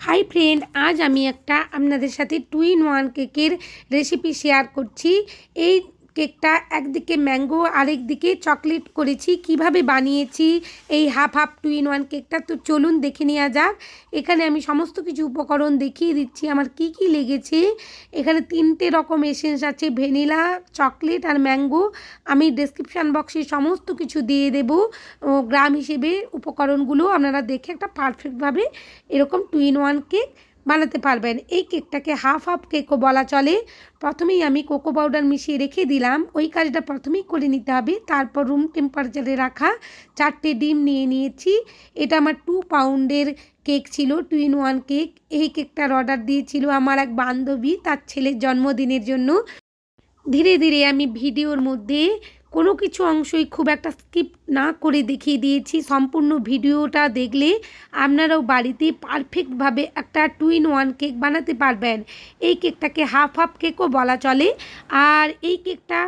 Hi friend আজ আমি একটা আপনাদের সাথে টু ইন ওয়ান কেকের রেসিপি শেয়ার করছি। এই কেকটা একদিকে ম্যাঙ্গো আরেক দিকে চকলেট করেছি। কীভাবে বানিয়েছি এই half half two in one কেকটা? তো চলুন দেখে নেওয়া যাক। এখানে আমি সমস্ত কিছু উপকরণ দেখিয়ে দিচ্ছি। আমার কি কি লেগেছে? এখানে তিনটে রকম এসেন্স আছে। ভ্যানিলা, চকলেট আর ম্যাঙ্গো। আমি ডেসক্রিপশান বক্সে সমস্ত কিছু দিয়ে দেব। গ্রাম হিসেবে উপকরণগুলো আপনারা দেখে একটা পারফেক্টভাবে এরকম টু ইন ওয়ান কেক বানাতে পারবেন। এই কেকটাকে হাফ হাফ কেকও বলা চলে। প্রথমেই আমি কোকো পাউডার মিশিয়ে রেখে দিলাম। ওই কাজটা প্রথমেই করে নিতে হবে। তারপর রুম টেম্পারেচারে রাখা চারটে ডিম নিয়ে নিয়েছি। এটা আমার টু পাউন্ডের কেক ছিল টু ইন ওয়ান কেক। এই কেকটার অর্ডার দিয়েছিল আমার এক বান্ধবী, তার ছেলের জন্মদিনের জন্য। ধীরে ধীরে আমি ভিডিওর মধ্যে কোনো কিছু অংশই খুব একটা স্কিপ না করে দেখিয়ে দিয়েছি। সম্পূর্ণ ভিডিওটা দেখলে আপনারাও বাড়িতে পারফেক্টভাবে একটা টু ইন ওয়ান কেক বানাতে পারবেন। এই কেকটাকে হাফ হাফ কেকও বলা চলে। আর এই কেকটা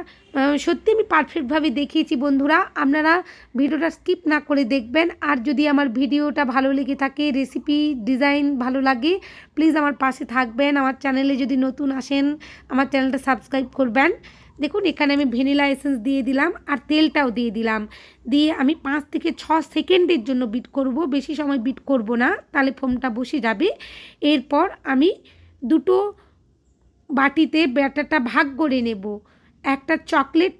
সত্যি আমি পারফেক্টভাবে দেখিয়েছি বন্ধুরা। আপনারা ভিডিওটা স্কিপ না করে দেখবেন। আর যদি আমার ভিডিওটা ভালো লেগে থাকে রেসিপি ডিজাইন ভালো লাগে প্লিজ আমার পাশে থাকবেন। আমার চ্যানেলে যদি নতুন আসেন, আমার চ্যানেলটা সাবস্ক্রাইব করবেন। দেখুন, এখানে আমি ভ্যানিলা এসেন্স দিয়ে দিলাম আর তেলটাও দিয়ে দিলাম। দিয়ে আমি পাঁচ থেকে ছ সেকেন্ডের জন্য বিট করব, বেশি সময় বিট করব না, তাহলে ফোমটা বসে যাবে। এরপর আমি দুটো বাটিতে ব্যাটারটা ভাগ করে নেব। একটা চকলেট,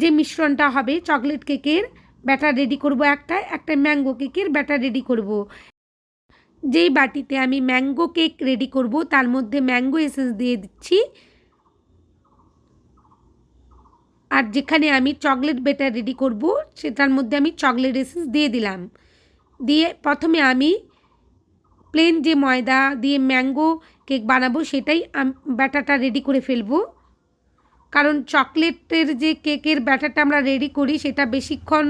যে মিশ্রণটা হবে চকলেট কেকের, ব্যাটার রেডি করব একটা একটা ম্যাঙ্গো কেকের ব্যাটার রেডি করব। যেই বাটিতে আমি ম্যাঙ্গো কেক রেডি করব, তার মধ্যে ম্যাঙ্গো এসেন্স দিয়ে দিচ্ছি। আর যেখানে আমি চকলেট বেটার রেডি করব, সেটার মধ্যে আমি চকলেট এসেন্স দিয়ে দিলাম। দিয়ে প্রথমে আমি প্লেন যে ময়দা দিয়ে ম্যাঙ্গো কেক বানাবো, সেটাই ব্যাটারটা রেডি করে ফেলব। কারণ চকলেটের যে কেকের ব্যাটারটা আমরা রেডি করি, সেটা বেশিক্ষণ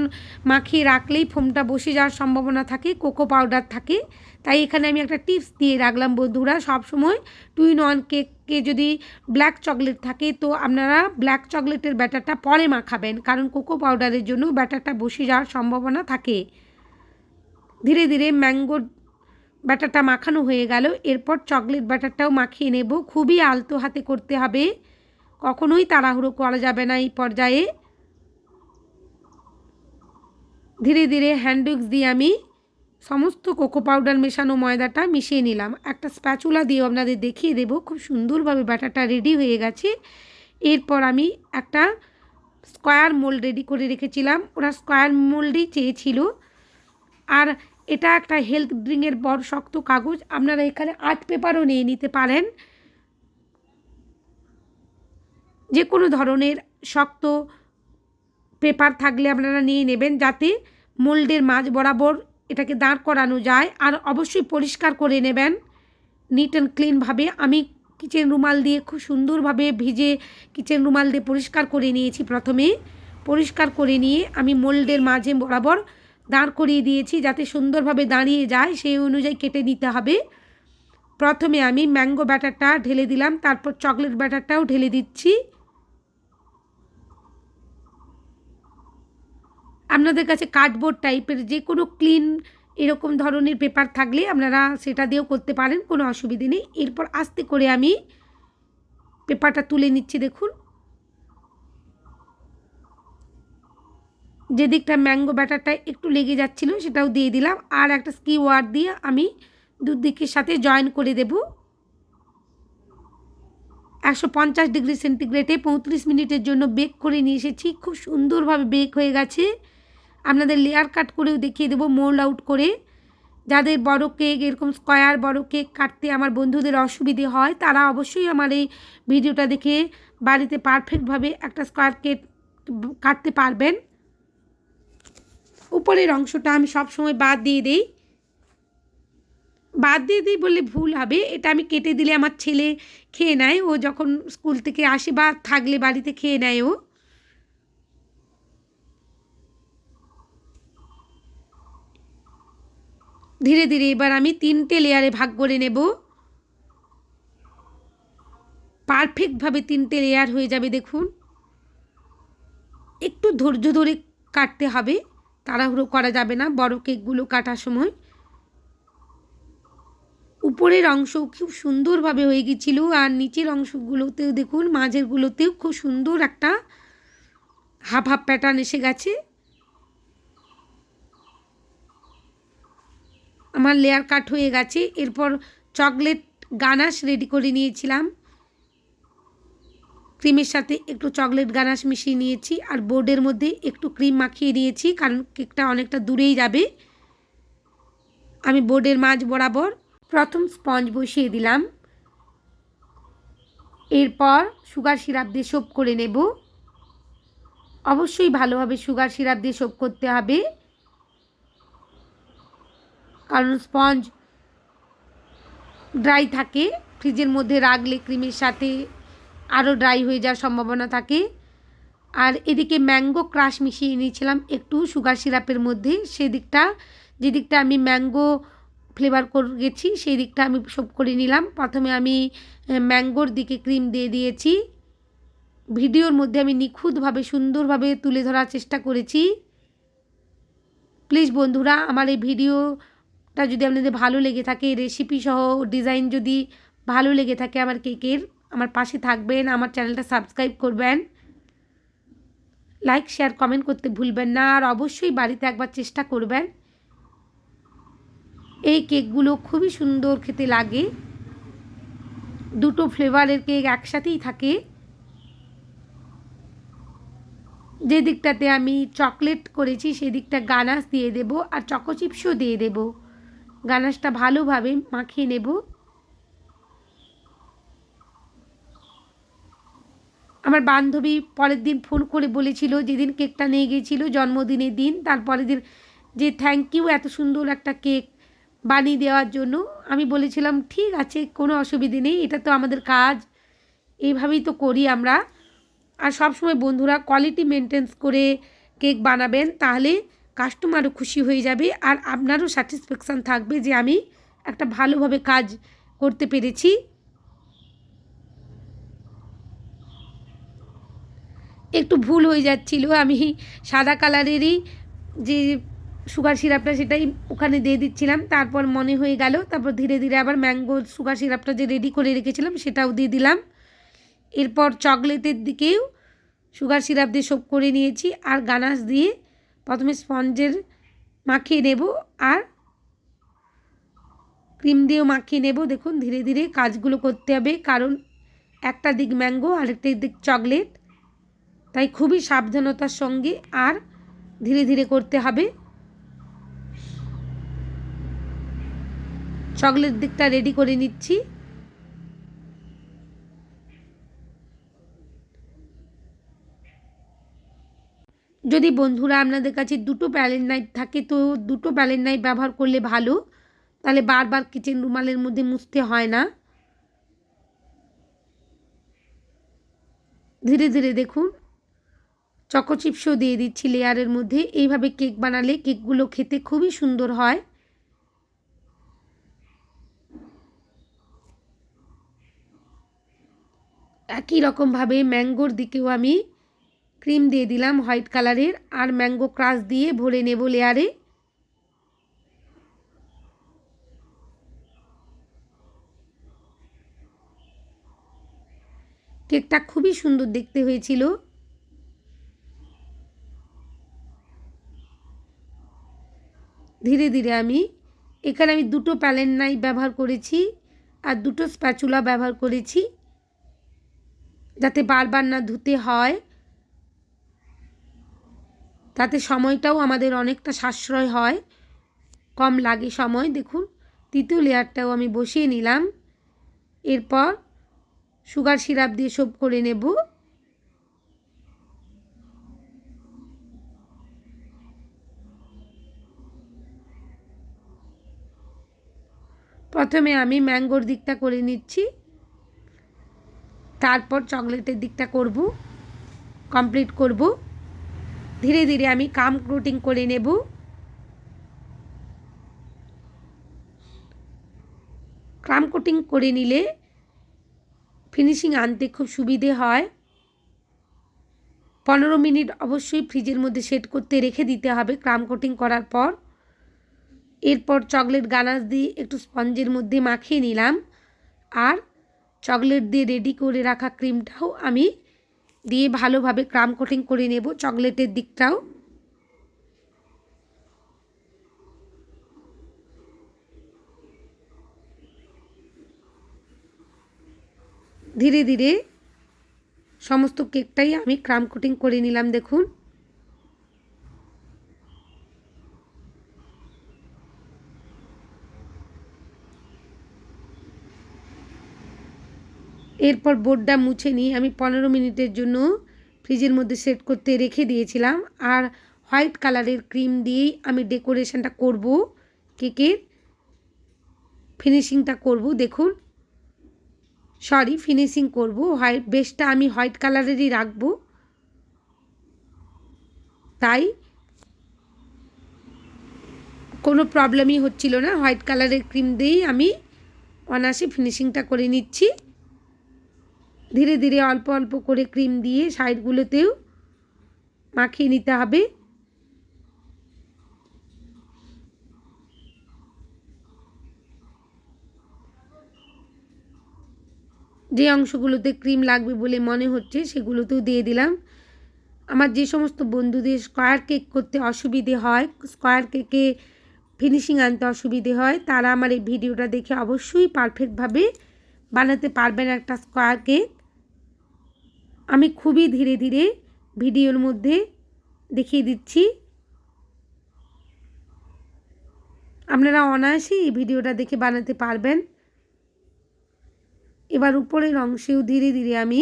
মাখিয়ে রাখলেই ফোমটা বসে যাওয়ার সম্ভাবনা থাকে, কোকো পাউডার থাকে। তাই এখানে আমি একটা টিপস দিয়ে রাখলাম বন্ধুরা, সবসময় টু ইন ওয়ান কেককে যদি ব্ল্যাক চকলেট থাকে, তো আপনারা ব্ল্যাক চকলেটের ব্যাটারটা পরে মাখাবেন, কারণ কোকো পাউডারের জন্য ব্যাটারটা বসে যাওয়ার সম্ভাবনা থাকে। ধীরে ধীরে ম্যাঙ্গোর ব্যাটারটা মাখানো হয়ে গেল, এরপর চকলেট ব্যাটারটাও মাখিয়ে নেব। খুবই আলতো হাতে করতে হবে। কখনোই তাড়াহুড়ো করা যাবে না এই পর্যায়ে। ধীরে ধীরে হ্যান্ডউইক্স দিয়ে আমি সমস্ত কোকো পাউডার মেশানো ময়দাটা মিশিয়ে নিলাম। একটা স্প্যাচুলা দিয়ে আপনাদের দেখিয়ে দেবো, খুব সুন্দরভাবে ব্যাটারটা রেডি হয়ে গেছে। এরপর আমি একটা স্কোয়ার মোল্ড রেডি করে রেখেছিলাম। ওরা স্কোয়ার মোল্ডই চেয়েছিল। আর এটা একটা হেলথ ড্রিঙ্কের বড় শক্ত কাগজ। আপনারা এখানে আর্ট পেপারও নিয়ে নিতে পারেন। যে কোনো ধরনের শক্ত পেপার থাকলে আপনারা নিয়ে নেবেন যাতে মোল্ডের মাঝ বরাবর এটাকে দাঁড় করানো যায়। আর অবশ্যই পরিষ্কার করে নেবেন। নিট অ্যান্ড ক্লিনভাবে আমি কিচেন রুমাল দিয়ে খুব সুন্দরভাবে ভিজে কিচেন রুমাল দিয়ে পরিষ্কার করে নিয়েছি প্রথমে। পরিষ্কার করে নিয়ে আমি মোল্ডের মাঝে বরাবর দাঁড় করিয়ে দিয়েছি যাতে সুন্দরভাবে দাঁড়িয়ে যায়। সেই অনুযায়ী কেটে নিতে হবে। প্রথমে আমি ম্যাঙ্গো ব্যাটারটা ঢেলে দিলাম। তারপর চকলেট ব্যাটারটাও ঢেলে দিচ্ছি। আপনাদের কাছে কার্ডবোর্ড টাইপের যে কোনো ক্লিন এরকম ধরনের পেপার থাকলে আপনারা সেটা দিয়েও করতে পারেন, কোনো অসুবিধে নেই। এরপর আস্তে করে আমি পেপারটা তুলে নিচ্ছি, দেখুন। যে দিকটা ম্যাঙ্গো ব্যাটারটা একটু লেগে যাচ্ছিল, সেটাও দিয়ে দিলাম। আর একটা স্কি ওয়ার দিয়ে আমি দুদিকের সাথে জয়েন করে দেব। একশো পঞ্চাশ ডিগ্রি সেন্টিগ্রেডে পঁয়ত্রিশ মিনিটের জন্য বেক করে নিয়ে এসেছি। খুব সুন্দরভাবে বেক হয়ে গেছে। আপনাদের লেয়ার কাট করেও দেখিয়ে দেবো মোল্ড আউট করে। যাদের বড় কেক এরকম স্কোয়ার বড় কেক কাটতে আমার বন্ধুদের অসুবিধে হয়, তারা অবশ্যই আমার এই ভিডিওটা দেখে বাড়িতে পারফেক্টভাবে একটা স্কোয়ার কেক কাটতে পারবেন। উপরের অংশটা আমি সবসময় বাদ দিয়ে দিই। বাদ দিয়ে দিই বললে ভুল হবে, এটা আমি কেটে দিলে আমার ছেলে খেয়ে নেয়, ও যখন স্কুল থেকে আসে বা থাকলে বাড়িতে খেয়ে নেয় ও। ধীরে ধীরে এবার আমি তিনটে লেয়ারে ভাগ করে নেব। পারফেক্টভাবে তিনটে লেয়ার হয়ে যাবে, দেখুন। একটু ধৈর্য ধরে কাটতে হবে, তাড়াহুড়ো করা যাবে না বড় কেকগুলো কাটার সময়। উপরের অংশ খুব সুন্দরভাবে হয়ে গেছিল আর নিচের অংশগুলোতেও দেখুন, মাঝেরগুলোতেও খুব সুন্দর একটা হাফ হাফ প্যাটার্ন এসে গেছে। আমার লেয়ার কাট হয়ে গেছে। এরপর চকলেট গানাশ রেডি করে নিয়েছিলাম। ক্রিমের সাথে একটু চকলেট গানাশ মিশিয়ে নিয়েছি আর বোর্ডের মধ্যে একটু ক্রিম মাখিয়ে নিয়েছি, কারণ কেকটা অনেকটা দূরেই যাবে। আমি বোর্ডের মাঝ বরাবর প্রথম স্পঞ্জ বসিয়ে দিলাম। এরপর সুগার সিরাপ দিয়ে সোপ করে নেব। অবশ্যই ভালোভাবে সুগার সিরাপ দিয়ে সোপ করতে হবে। কারণ স্পঞ্জ ড্রাই থাকে, ফ্রিজের মধ্যে রাখলে ক্রিমের সাথে আরও ড্রাই হয়ে যাওয়ার সম্ভাবনা থাকে। আর এদিকে ম্যাঙ্গো ক্রাশ মিশিয়ে নিয়েছিলাম, একটু সুগার সিরাপের মধ্যে। সেদিকটা যে দিকটা আমি ম্যাঙ্গো ফ্লেভার করে, গেছি সেই দিকটা আমি সব করে নিলাম। প্রথমে আমি ম্যাঙ্গোর দিকে ক্রিম দিয়ে দিয়েছি। ভিডিওর মধ্যে আমি নিখুঁতভাবে, সুন্দরভাবে তুলে ধরার চেষ্টা করেছি। প্লিজ বন্ধুরা, আমার এই ভিডিওটা যদি আপনাদের ভালো লেগে থাকে রেসিপি সহ ডিজাইন যদি ভালো লেগে থাকে আমার কেকের, আমার পাশে থাকবেন, আমার চ্যানেলটা সাবস্ক্রাইব করবেন। লাইক শেয়ার কমেন্ট করতে ভুলবেন না আর অবশ্যই বাড়িতে একবার চেষ্টা করবেন। এই কেকগুলো খুবই সুন্দর খেতে লাগে। দুটো ফ্লেভারের কেক একসাথেই থাকে। যে দিকটাতে আমি চকলেট করেছি সেই দিকটা গানাশ দিয়ে দেব আর চকো চিপসও দিয়ে দেব। গানাশটা ভালোভাবে মাখিয়ে নেব। আমার বান্ধবী পরের দিন ফোন করে বলেছিল যেদিন কেকটা নিয়ে গিয়েছিল, জন্মদিনের দিন তারপরের দিন যে থ্যাংক ইউ এত সুন্দর একটা কেক বানিয়ে দেওয়ার জন্য। আমি বলেছিলাম, ঠিক আছে, কোনো অসুবিধে নেই, এটা তো আমাদের কাজ। এইভাবেই তো করি আমরা। আর সবসময় বন্ধুরা কোয়ালিটি মেনটেন্স করে কেক বানাবেন, তাহলে কাস্টমারও খুশি হয়ে যাবে আর আপনারও স্যাটিসফ্যাকশান থাকবে যে আমি একটা ভালোভাবে কাজ করতে পেরেছি। একটু ভুল হয়ে যাচ্ছিল, আমি সাদা কালারেরই যে সুগার সিরাপটা সেটাই ওখানে দিয়ে দিচ্ছিলাম, তারপর মনে হয়ে গেল, তারপর ধীরে ধীরে আবার ম্যাঙ্গো সুগার সিরাপটা যে রেডি করে রেখেছিলাম সেটাও দিয়ে দিলাম। এরপর চকলেটের দিকেও সুগার সিরাপ দিয়ে সোপ করে নিয়েছি, আর গানাশ দিয়ে প্রথমে স্পঞ্জের মাখিয়ে নেব আর ক্রিম দিয়েও মাখিয়ে নেব। দেখুন, ধীরে ধীরে কাজগুলো করতে হবে। কারণ একটা দিক ম্যাঙ্গো, আরেকটা দিক চকলেট। তাই খুবই সাবধানতার সঙ্গে আর ধীরে ধীরে করতে হবে। চকলেট দিকটা রেডি করে নিচ্ছি। যদি বন্ধুরা আপনাদের কাছে দুটো প্যালেন নাইফ থাকে, তো দুটো প্যালেন নাইফ ব্যবহার করলে ভালো। তাহলে বারবার কিচেন রুমালের মধ্যে মুছতে হয় না। ধীরে ধীরে দেখুন চকো চিপসও দিয়ে দিচ্ছি লেয়ারের মধ্যে। এইভাবে কেক বানালে কেকগুলো খেতে খুবই সুন্দর হয়। একই রকমভাবে ম্যাঙ্গোর দিকেও আমি ক্রিম দিয়ে দিলাম হোয়াইট কালারের আর ম্যাঙ্গো ক্রাশ দিয়ে ভরে নেব লেয়ারে। কেকটা খুবই সুন্দর দেখতে হয়েছিল। ধীরে ধীরে আমি, এখানে আমি দুটো প্যালেন নাইফ ব্যবহার করেছি আর দুটো স্প্যাচুলা ব্যবহার করেছি যাতে বারবার না ধুতে হয়। তাতে সময়টাও আমাদের অনেকটা সাশ্রয় হয়। কম লাগে সময়, দেখুন। তৃতীয় লেয়ারটাও আমি বসিয়ে নিলাম। এরপর সুগার সিরাপ দিয়ে সব করে নেব। প্রথমে আমি ম্যাঙ্গোর দিকটা করে নিচ্ছি। তারপর চকলেটের দিকটা করব, কমপ্লিট করব। ধীরে ধীরে আমি কাম কোটিং করে নেব। ক্রাম কোটিং করে নিলে ফিনিশিং আনতে খুব সুবিধে হয়। পনেরো মিনিট অবশ্যই ফ্রিজের মধ্যে সেট করতে রেখে দিতে হবে ক্রাম কোটিং করার পর। এরপর চকলেট গানাশ দিয়ে একটু স্পঞ্জের মধ্যে মাখিয়ে নিলাম। আর চকলেট দিয়ে রেডি করে রাখা ক্রিমটাও আমি দিয়ে ভালোভাবে ক্রাম কোটিং করে নেব চকলেটের দিকটাও। ধীরে ধীরে সমস্ত কেকটাই আমি ক্রাম কোটিং করে নিলাম দেখুন। এরপর বোর্ডটা মুছে নিয়ে আমি পনেরো মিনিটের জন্য ফ্রিজের মধ্যে সেট করতে রেখে দিয়েছিলাম। আর হোয়াইট কালারের ক্রিম দিয়েই আমি ডেকোরেশনটা করব, কেকের। ফিনিশিংটা করব, দেখুন। সরি, ফিনিশিং করব। হোয়াইট, বেসটা আমি হোয়াইট কালারেরই রাখব। তাই কোনো প্রবলেমই হচ্ছিল না। হোয়াইট কালারের ক্রিম দিয়েই আমি অনায়াসে ফিনিশিংটা করে নিচ্ছি। ধীরে ধীরে অল্প অল্প করে ক্রিম দিয়ে সাইডগুলোতেও মাখিয়ে নিতে হবে। যে অংশগুলোতে ক্রিম লাগবে বলে মনে হচ্ছে সেগুলোতেও দিয়ে দিলাম। আমার যে সমস্ত বন্ধুদের স্কোয়ার কেক করতে অসুবিধে হয়, স্কোয়ার কেকে ফিনিশিং আনতে অসুবিধে হয়, তারা আমার এই ভিডিওটা দেখে অবশ্যই পারফেক্টভাবে বানাতে পারবেন একটা স্কোয়ার কেক। আমি খুবই ধীরে ধীরে ভিডিওর মধ্যে দেখিয়ে দিচ্ছি। আপনারা অনায়াসেই এই ভিডিওটা দেখে বানাতে পারবেন। এবার উপরের অংশেও ধীরে ধীরে আমি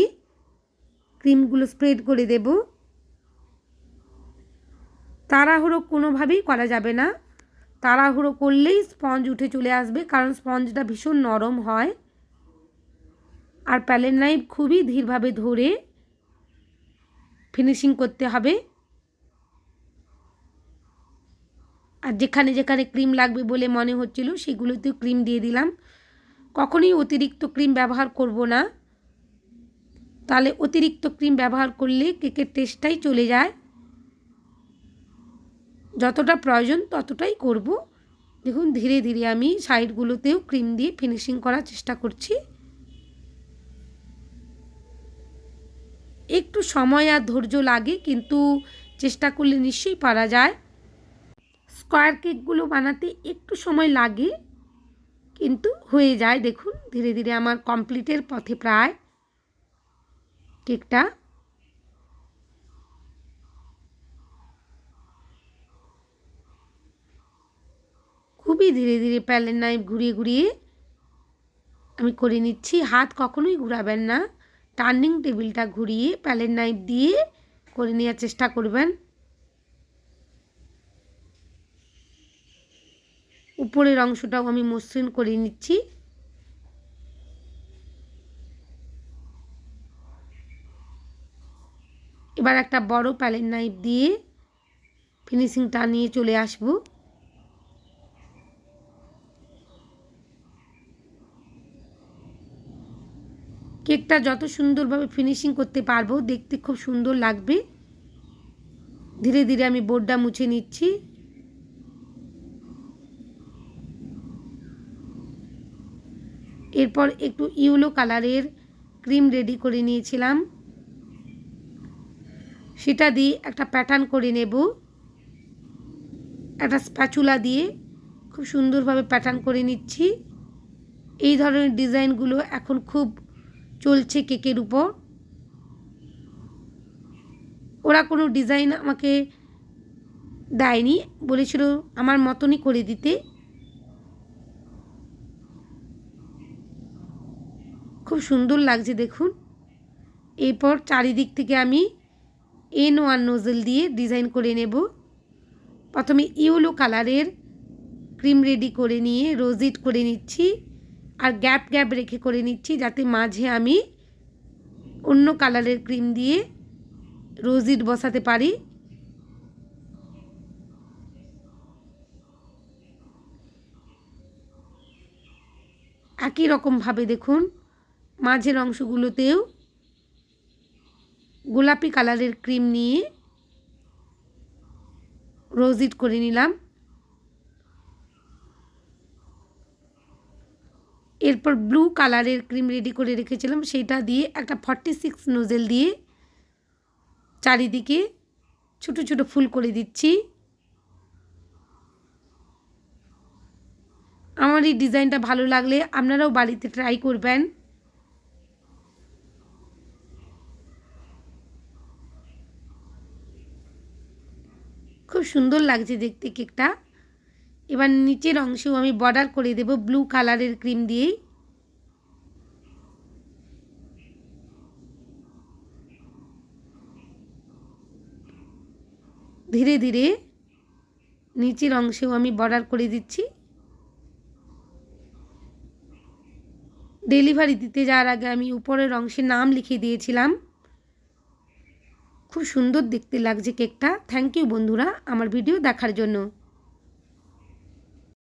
ক্রিমগুলো স্প্রেড করে দেব। তাড়াহুড়ো কোনোভাবেই করা যাবে না। তাড়াহুড়ো করলেই স্পঞ্জ উঠে চলে আসবে, কারণ স্পঞ্জটা ভীষণ নরম হয়। আর প্যালেন নাইফ খুবই ধীরভাবে ধরে ফিনিশিং করতে হবে। আর যেখানে যেখানে ক্রিম লাগবে বলে মনে হচ্ছিল, সেগুলোতেও ক্রিম দিয়ে দিলাম। কখনোই অতিরিক্ত ক্রিম ব্যবহার করব না। তাহলে অতিরিক্ত ক্রিম ব্যবহার করলে কেকের টেস্টটাই চলে যায়। যতটা প্রয়োজন ততটাই করব। দেখুন, ধীরে ধীরে আমি সাইডগুলোতেও ক্রিম দিয়ে ফিনিশিং করার চেষ্টা করছি। একটু সময় আর ধৈর্য লাগে, কিন্তু চেষ্টা করলে নিশ্চয়ই পারা যায়। স্কোয়ার কেকগুলো বানাতে একটু সময় লাগে, কিন্তু হয়ে যায়। দেখুন, ধীরে ধীরে আমার কমপ্লিটের পথে প্রায় কেকটা খুবই ধীরে ধীরে প্যালেন নাইফ ঘুরিয়ে ঘুরিয়ে আমি করে নিচ্ছি। হাত কখনোই ঘুরাবেন না। টার্নিং টেবিলটা ঘুরিয়ে প্যালেন নাইফ দিয়ে করে নেওয়ার চেষ্টা করবেন। উপরের অংশটাও আমি মসৃণ করে নিচ্ছি। এবার একটা বড় প্যালেন নাইফ দিয়ে ফিনিশিংটা নিয়ে চলে আসব। কেকটা যত সুন্দরভাবে ফিনিশিং করতে পারব, দেখতে খুব সুন্দর লাগবে। ধীরে ধীরে আমি বোর্ডটা মুছে নিচ্ছি। এরপর একটু ইউলো কালারের ক্রিম রেডি করে নিয়েছিলাম। সেটা দিয়ে একটা প্যাটার্ন করে নেব। একটা স্প্যাচুলা দিয়ে খুব সুন্দরভাবে প্যাটার্ন করে নিচ্ছি। এই ধরনের ডিজাইনগুলো এখন খুব চলছে কেকের উপর। ওরা কোনো ডিজাইন আমাকে দেয়নি, বলেছিল আমার মতনই করে দিতে। খুব সুন্দর লাগছে দেখুন। এরপর চারিদিক থেকে আমি এন ওয়ান নোজেল দিয়ে ডিজাইন করে নেব। প্রথমে ইউলো কালারের ক্রিম রেডি করে নিয়ে রোজিট করে নিচ্ছি। আর গ্যাপ গ্যাপ রেখে করে নিচ্ছি যাতে মাঝে আমি অন্য কালারের ক্রিম দিয়ে রোজিট বসাতে পারি। একই রকমভাবে দেখুন, মাঝের অংশগুলোতেও গোলাপি কালারের ক্রিম নিয়ে রোজিট করে নিলাম। এরপর ব্লু কালারের ক্রিম রেডি করে রেখেছিলাম সেটা দিয়ে একটা ফর্টি সিক্স নোজেল দিয়ে চারিদিকে ছোট ছোট ফুল করে দিচ্ছি। আমার এই ডিজাইনটা ভালো লাগলে আপনারাও বাড়িতে ট্রাই করবেন। খুব সুন্দর লাগছে দেখতে কেকটা এবার নিচের অংশেও আমি বর্ডার করে দেব ব্লু কালারের ক্রিম দিয়েই। ধীরে ধীরে নিচের অংশেও আমি বর্ডার করে দিচ্ছি। ডেলিভারি দিতে যাওয়ার আগে আমি উপরের অংশে নাম লিখে দিয়েছিলাম। খুব সুন্দর দেখতে লাগছে কেকটা থ্যাংক ইউ বন্ধুরা আমার ভিডিও দেখার জন্য।